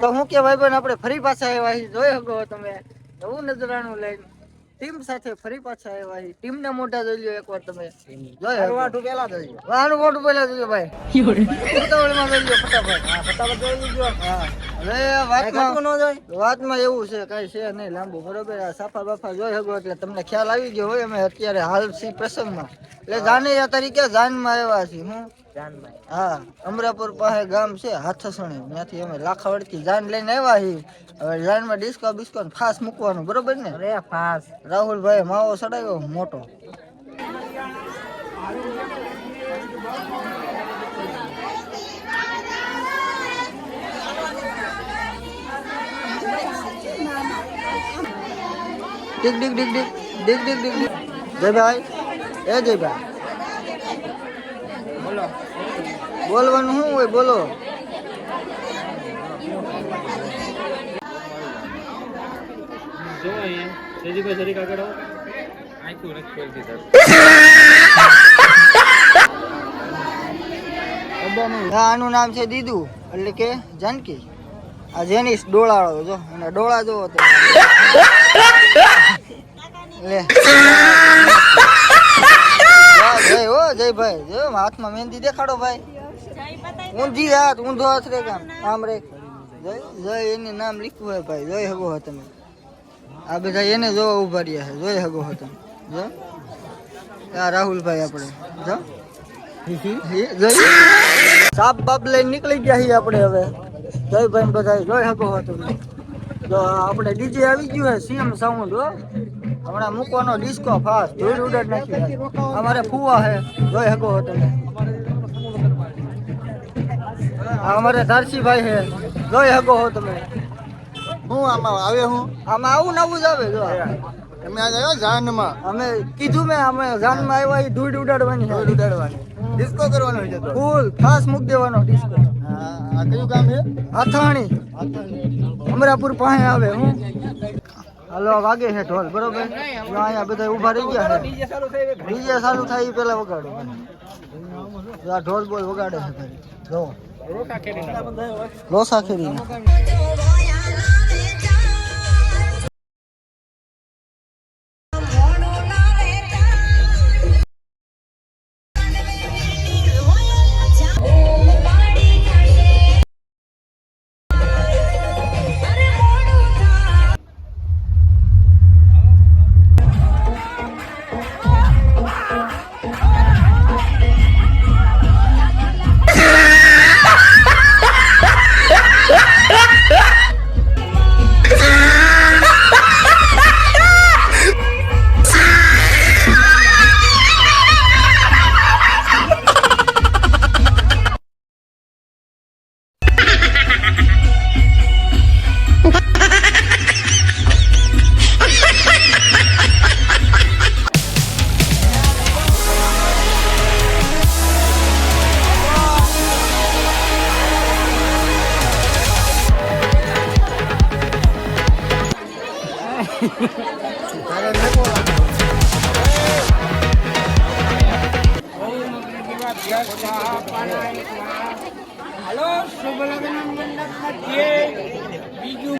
તો હું કે ભાઈ આપણે ફરી પાછા આવ્યા છીએ. જોઈ શકો તમે. નવું નજરાણું લઈને ટીમ સાથે ફરી પાછા આવ્યા છીએ. ટીમ ને મોઢા જોઈ લો એકવાર તમે. જોઈ પેલા જોઈ પહેલા જોજો ભાઈ. જોઈ લો ફટાફટ. ફટાફટ જોઈ લીધો હા. વાતમાં એવું છે કઈ છે નહીં લાંબુ બરોબર? આ સાફા બાફા જોઈ શકો એટલે તમને ખ્યાલ આવી ગયો હોય અમે અત્યારે હાલ સી પ્રસંગમાં. એટલે જાનૈયા તરીકે જાનમાં આવ્યા છીએ હું. હા અમરાપુર પાસે ગામ છે હાથસણી. ત્યાંથી અમે લાખાવડથી જાન લઈને આવ્યા છીએ. હવે જાનમાં ડિસ્કો બિસ્કો ફાસ મૂકવાનું બરોબર ને? અરે ફાસ. રાહુલભાઈ માવો ચડાવ્યો મોટો. ડીક ડીક ડીક ડીક ડીક ડીક ડીક ડીક જયભાઈ એ જયભાઈ બોલો બોલવાનું શું હોય? બોલો જો અહીંયા તેજીભાઈ જરીક આગળ આવો આખું નથી ખોલી દીધા આનું નામ છે દીદુ. એટલે કે જાનકી. આ જેનિસ ડોળાળો જો અને ડોળા જોવો તો લે. જય હો જય ભાઈ. જો હાથમાં મહેંદી દેખાડો ભાઈ. ઊંધી હાથ ઊંધો હાથ રે કામ? આમ રે. જય જય એને નામ લીખવું હોય ભાઈ. જોઈ હગો હો તમે. આ બધા એને જોવા ઊભા રહ્યા છે. જોઈ હગો હો તમે. જો. આ રાહુલભાઈ આપણે. જો. જય. સાપ બાપ લઈને નીકળી ગયા છીએ આપણે હવે. જય ભાઈ બધા જોઈ શકો હો તમે. તો આપણે ડીજે આવી ગયું છે સીએમ સાઉન્ડ હો. હમણાં મૂકવાનો ડિસ્કો ફાસ્ટ ધૂળ ઉડાડ નાખી અમારે ફુવા છે જોઈ શકો હો તમે. અમારે ધારસીભાઈ છે જોઈ શકો હો તમે. હું આમાં આવે હું? આમાં આવું નવું જ આવે જો. તમે આજ આવ્યો જાનમાં અમે કીધું મેં અમે જાનમાં આવ્યા એ ધૂળ ઉડાડવાની ધૂળ ઉડાડવાની. ડિસ્કો કરવાનો છે તો. ફૂલ ખાસ મૂક દેવાનો ડિસ્કો. હા આ કયું કામ છે? અથાણી. અમરાપુર પાસે આવે હું. હાલો વાગે છે ઢોલ બરોબર? અહીંયા બધા ઊભા રહી ગયા છે. ડીજે ચાલુ થઈ ગયું ડીજે ચાલુ થાય એ પેલા વગાડો. આ ઢોલ બોલ વગાડે છે ભાઈ. જો. લોસા કેરી લોસા ખેરી હાલો શુભ લગ્ન મંડપ મધ્યે બીજું